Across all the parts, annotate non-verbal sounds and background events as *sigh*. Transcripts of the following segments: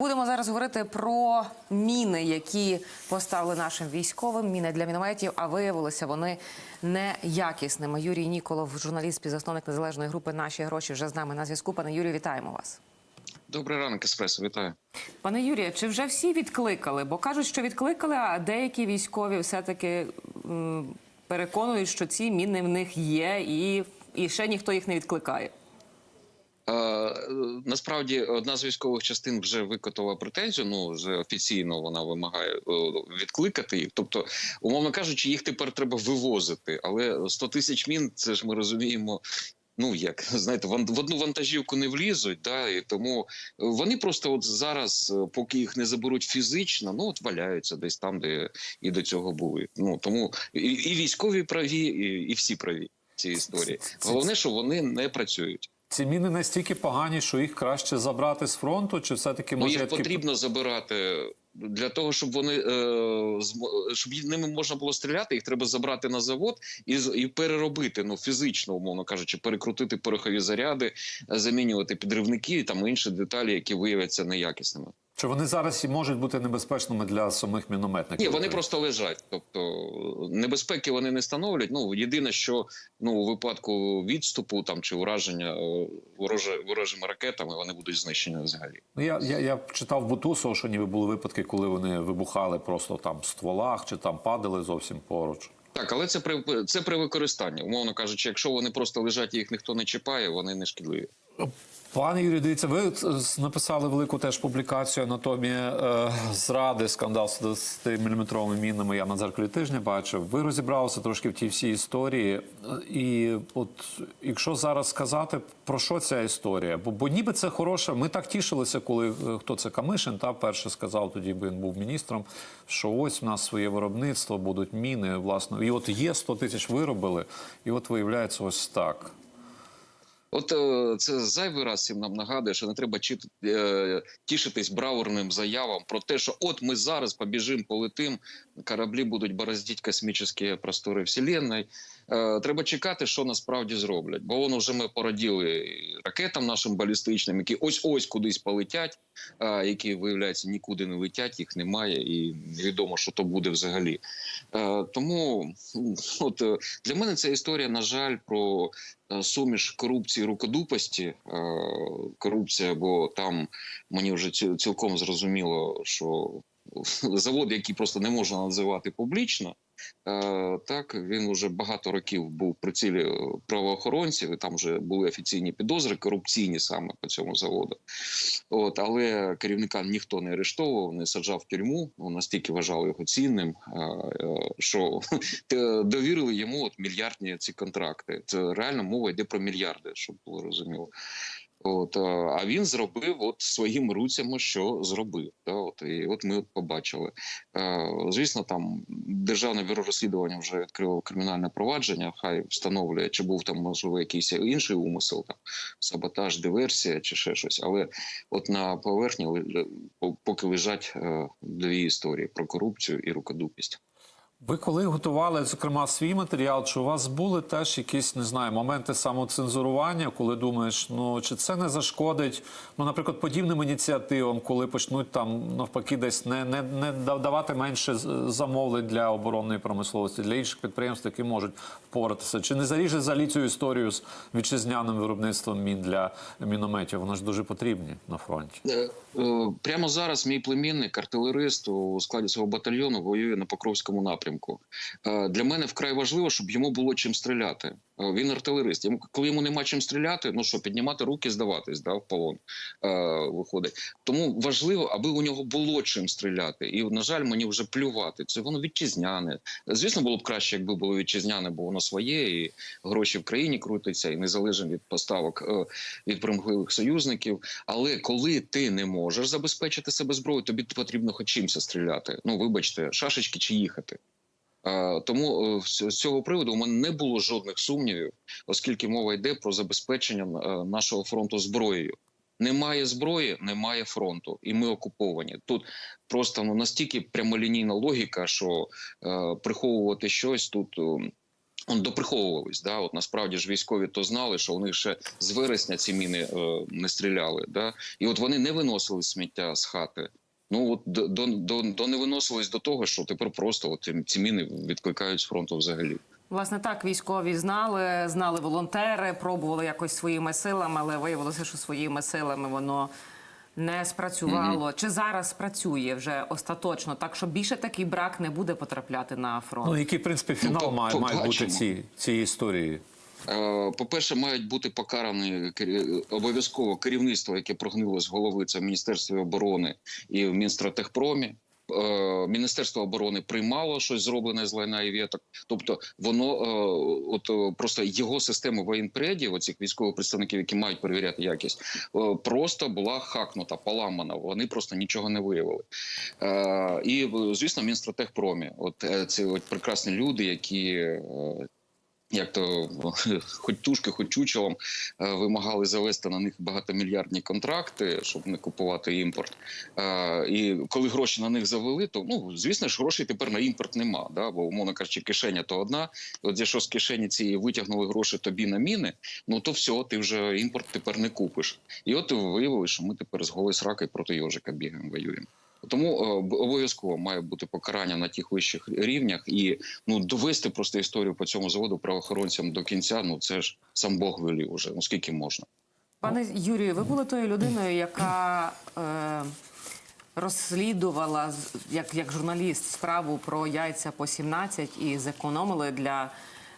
Будемо зараз говорити про міни, які поставили нашим військовим. Міни для мінометів, а виявилися вони неякісними. Юрій Ніколов, журналіст, співзасновник незалежної групи Наші гроші вже з нами на зв'язку. Пане Юрію, вітаємо вас. Добрий ранок, еспресо, вітаю. Пане Юрію, чи вже всі відкликали? Бо кажуть, що відкликали, а деякі військові все-таки переконують, що ці міни в них є, і, і ще ніхто їх не відкликає. Е, насправді одна з військових частин вже викотила претензію. Ну вже офіційно вона вимагає е, відкликати їх. Тобто, умовно кажучи, їх тепер треба вивозити. Але 100 тисяч мін, це ж ми розуміємо. Ну як *laughs* знаєте, в одну вантажівку не влізуть, да і тому вони просто от зараз, е, поки їх не заберуть фізично, ну от валяються десь там, де і до цього були. Ну тому і, і військові праві, і, і всі праві в цій історії. Головне, що вони не працюють. Ці міни настільки погані, що їх краще забрати з фронту, чи все-таки Ну, їх я потрібно забирати для того, щоб вони е, щоб ними можна було стріляти. Їх треба забрати на завод і і переробити. Ну фізично, умовно кажучи, перекрутити порохові заряди, замінювати підривники і там інші деталі, які виявляться неякісними. Чи вони зараз і можуть бути небезпечними для самих мінометників? Ні, вони просто лежать. Тобто небезпеки вони не становлять. Ну єдине, що ну у випадку відступу там чи ураження е, вороже ворожими ракетами вони будуть знищені взагалі. Ну, я, я, я читав Бутусова, що ніби були випадки, коли вони вибухали просто там в стволах, чи там падали зовсім поруч. Так, але це при це при використанні. Умовно кажучи, якщо вони просто лежать і їх ніхто не чіпає, вони не шкідливі. Пане Юрій, дивіться, ви е, написали велику теж публікацію анатомія е, зради, скандал з 10-мм мінами. Я на дзеркалі тижня бачив. Ви розібралися трошки в тій всій історії. І от якщо зараз сказати про що ця історія, бо, бо ніби це хороша. Ми так тішилися, коли е, хто це Камишин, та перше сказав тоді, бо він був міністром, що ось в нас своє виробництво, будуть міни. Власне, і от є 100 тисяч виробили, і от виявляється ось так. От е, це зайвий раз всім нам нагадує, що не треба е, тішитись браурним заявам про те, що от ми зараз побіжимо, полетим, кораблі будуть бороздити космічні простори Вселенної. Е, треба чекати, що насправді зроблять. Бо воно вже ми породіли ракетам нашим балістичним, які ось ось кудись полетять, е, які виявляється нікуди не летять, їх немає, і невідомо, що то буде взагалі. Е, тому от е, для мене ця історія, на жаль, про суміш корупції рукодупості. Корупція, бо там мені вже цілком зрозуміло, що завод, який просто не можна називати публічно. Е, Так, він вже багато років був при цілі е, правоохоронців, і там вже були офіційні підозри, корупційні саме по цьому заводу. От, але керівника ніхто не арештовував, не саджав в тюрму. Ну, настільки вважали його цінним, е, що *laughs* довірили йому от мільярдні ці контракти. Це реально мова йде про мільярди, щоб було розуміло. От, е, а він зробив от своїми руцями, що зробив. Да, от, і от ми от побачили. Е, звісно, там державне бюро розслідування вже відкрило кримінальне провадження. Хай встановлює, чи був там можливо якийсь інший умисел, там саботаж, диверсія чи ще щось. Але от на поверхні поки лежать е, дві історії про корупцію і рукодупість. Ви коли готували, зокрема, свій матеріал, чи у вас були теж якісь, не знаю, моменти самоцензурування, коли думаєш, ну чи це не зашкодить, ну, наприклад, подібним ініціативам, коли почнуть там навпаки десь не, не, не давати менше замовлень для оборонної промисловості, для інших підприємств, які можуть впоратися? Чи не заріже взагалі цю історію з вітчизняним виробництвом мін для мінометів? Вони ж дуже потрібні на фронті. Е, е, Прямо зараз мій племінник, артилерист у складі свого батальйону воює на Покровському напрямку. Е, Для мене вкрай важливо, щоб йому було чим стріляти. Е, Він артилерист. Коли йому нема чим стріляти, ну що піднімати руки, здаватись, да, в полон е, виходить. Тому важливо, аби у нього було чим стріляти. І на жаль, мені вже плювати. Це воно вітчизняне. Звісно, було б краще, якби було вітчизняне, бо воно своє, і гроші в країні крутяться, і не залежимо від поставок е, від примхливих союзників. Але коли ти не можеш забезпечити себе зброєю, тобі потрібно хоч чимся стріляти. Ну вибачте, шашечки чи їхати. Тому е, з цього приводу у мене не було жодних сумнівів, оскільки мова йде про забезпечення е, нашого фронту зброєю. Немає зброї, немає фронту, і ми окуповані. Тут просто ну настільки прямолінійна логіка, що е, приховувати щось тут. е, доприховувались, да, от насправді ж військові то знали, що них ще з вересня ці міни е, не стріляли. Да? І от вони не виносили сміття з хати. Ну от до, до, до, до не виносились до того, що тепер просто от ці- міни відкликають з фронту взагалі. Власне, так військові знали, знали волонтери, пробували якось своїми силами, але виявилося, що своїми силами воно не спрацювало. Чи зараз спрацює вже остаточно, так що більше такий брак не буде потрапляти на фронт? Ну, який, в принципі, фінал по- має, має бути ці, цієї історії? Е, По-перше, мають бути покарані обов'язково керівництво, яке прогнило з голови це в Міністерстві оборони і в Мінстратехпромі. Е, Міністерство оборони приймало щось зроблене з лайна і віток. Тобто воно е, от просто його система воєнпредів, оцих військових представників, які мають перевіряти якість, просто була хакнута, поламана. Вони просто нічого не виявили. І звісно, Мінстратехпромі. От ці от прекрасні люди, які. Як то *laughs* хоч тушки, хоч чучелом е, вимагали завести на них багатомільярдні контракти, щоб не купувати імпорт. Е, І коли гроші на них завели, то ну звісно ж грошей тепер на імпорт нема. Да? Бо умовно кажучи, кишеня то одна. От якщо з кишені цієї витягнули гроші тобі на міни, ну то все, ти вже імпорт тепер не купиш. І от виявили, що ми тепер з голої сраки проти йожика бігаємо, воюємо. Тому е, обов'язково має бути покарання на тих вищих рівнях і ну довести просто історію по цьому заводу правоохоронцям до кінця. Ну це ж сам Бог велів уже. Ну скільки можна. Пане Юрію, ви були тою людиною, яка е, розслідувала як, як журналіст справу про яйця по 17 і зекономили для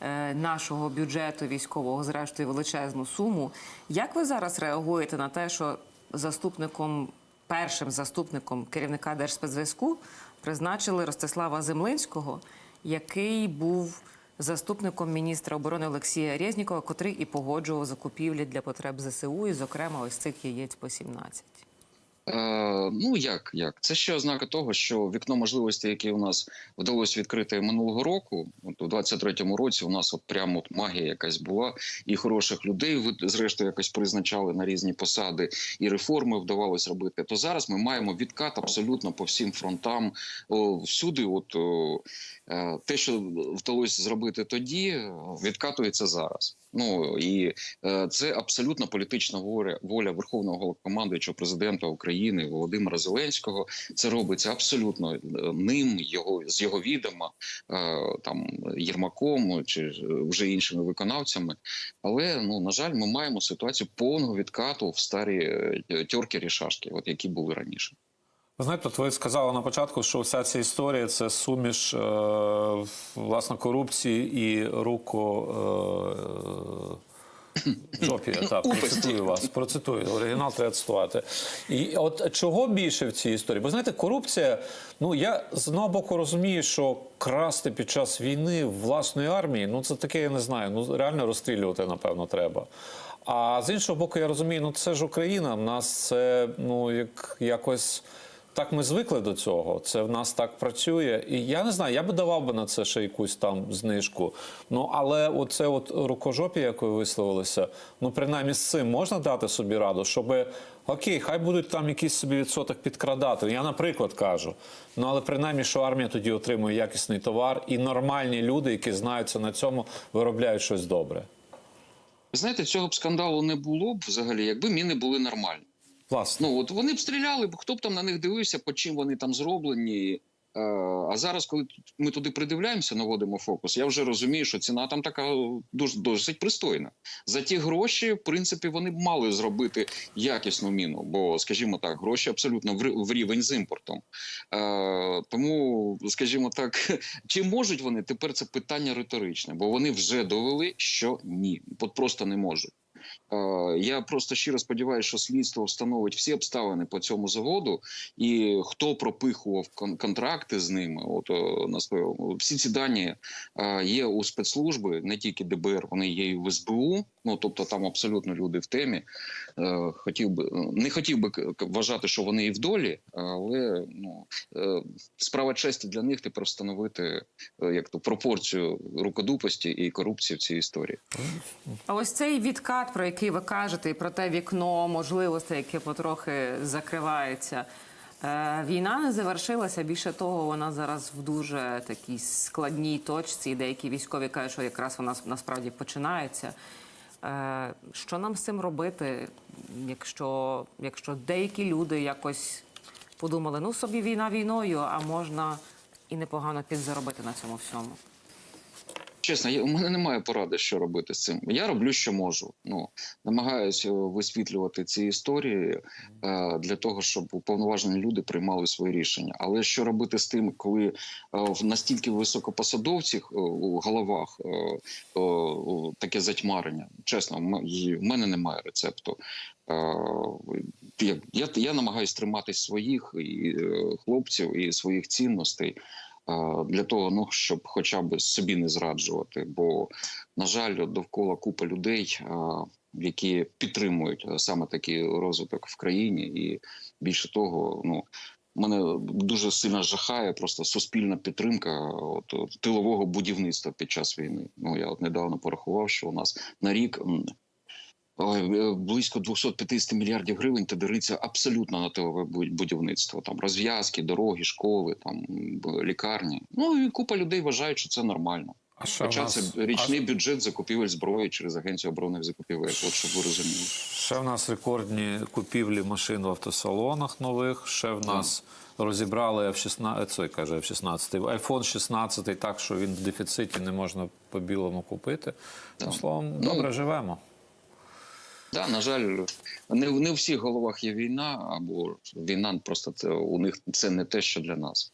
е, нашого бюджету військового, зрештою, величезну суму. Як ви зараз реагуєте на те, що заступником, першим заступником керівника Держспецзв'язку призначили Ростислава Землинського, який був заступником міністра оборони Олексія Резнікова, котрий і погоджував закупівлі для потреб ЗСУ, і, зокрема, ось цих яєць по 17. Е, ну як, як? Це ще ознака того, що вікно можливостей, яке у нас вдалося відкрити минулого року, от у 23-му році у нас от прямо от магія якась була, і хороших людей зрештою якось призначали на різні посади, і реформи вдавалось робити. То зараз ми маємо відкат абсолютно по всім фронтам. Всюди, от е, те, що вдалося зробити тоді, відкатується зараз. Ну і е, це абсолютно політична воля, воля Верховного Головнокомандуючого президента України Володимира Зеленського. Це робиться абсолютно е, ним, його з його відома, е, там Єрмаком чи вже іншими виконавцями. Але ну на жаль, ми маємо ситуацію повного відкату в старі тьорки шашки, от які були раніше. Ви знаєте, от ви сказали на початку, що вся ця історія це суміш е, власне корупції і руко. Е, Жопія, так, процитую вас, процитую, оригінал треба цитувати. І от чого більше в цій історії? Бо знаєте, корупція, ну я з одного боку розумію, що красти під час війни власної армії, ну це таке, я не знаю, ну реально розстрілювати, напевно, треба. А з іншого боку, я розумію, ну це ж Україна, в нас це ну як якось. Так ми звикли до цього. Це в нас так працює. І я не знаю, я би давав би на це ще якусь там знижку. Ну але оце от рукожопія, якою висловилися, ну принаймні з цим можна дати собі раду, щоб окей, хай будуть там якийсь собі відсоток підкрадати. Я, наприклад, кажу. Ну але принаймні, що армія тоді отримує якісний товар, і нормальні люди, які знаються на цьому, виробляють щось добре. Знаєте, цього б скандалу не було б взагалі, якби міни були нормальні. Власне. Ну от вони б стріляли, хто б там на них дивився, по чим вони там зроблені. Е, А зараз, коли ми туди придивляємося, наводимо фокус, я вже розумію, що ціна там така дуже досить пристойна. За ті гроші, в принципі, вони б мали зробити якісну міну, бо, скажімо так, гроші абсолютно в рівень з імпортом. Е, Тому, скажімо так, *laughs* чи можуть вони тепер це питання риторичне, бо вони вже довели, що ні, просто не можуть. Е, Я просто щиро сподіваюся, що слідство встановить всі обставини по цьому заводу, і хто пропихував контракти з ними. От е, насправді, всі ці дані е, є у спецслужби, не тільки ДБР, вони є і в СБУ. Ну тобто там абсолютно люди в темі. Хотів би не хотів би вважати, що вони і в долі, але ну справа честі для них тепер встановити як то пропорцію рукодупості і корупції в цій історії. А ось цей відкат, про який ви кажете, і про те вікно можливостей, яке потрохи закривається. Е, Війна не завершилася. Більше того, вона зараз в дуже такій складній точці. Деякі військові кажуть, що якраз вона насправді починається. Е, Що нам з цим робити, якщо, якщо деякі люди якось подумали, ну собі війна війною, а можна і непогано підзаробити на цьому всьому. Чесно, я, у мене немає поради, що робити з цим. Я роблю, що можу. Ну намагаюся висвітлювати ці історії е, для того, щоб уповноважені люди приймали свої рішення. Але що робити з тим, коли е, в настільки високопосадовців е, у головах е, е, таке затьмарення? Чесно, м- в мене немає рецепту. Е, я, я, я намагаюся тримати своїх і, е, хлопців і своїх цінностей. Для того, ну щоб хоча б собі не зраджувати, бо на жаль, довкола купа людей, які підтримують саме такий розвиток в країні, і більше того, ну мене дуже сильно жахає просто суспільна підтримка от, тилового будівництва під час війни. Ну я от недавно порахував, що у нас на рік. Е, Близько 250 мільярдів гривень тедериться абсолютно на тилове бу- будівництво. Там розв'язки, дороги, школи, там лікарні. Ну і купа людей вважають, що це нормально. А в Хоча нас, це річний бюджет закупівель зброї через агенцію оборонних закупівель. От щоб ви розуміли. ще в нас рекордні купівлі машин в автосалонах нових. Ще в нас розібрали F-16, це каже F-16, iPhone 16 так, що він в дефіциті не можна по білому купити. Словом, Ну, добре живемо. Да, на жаль, не, в- не всіх головах є війна, або війна просто це у них це не те, що для нас.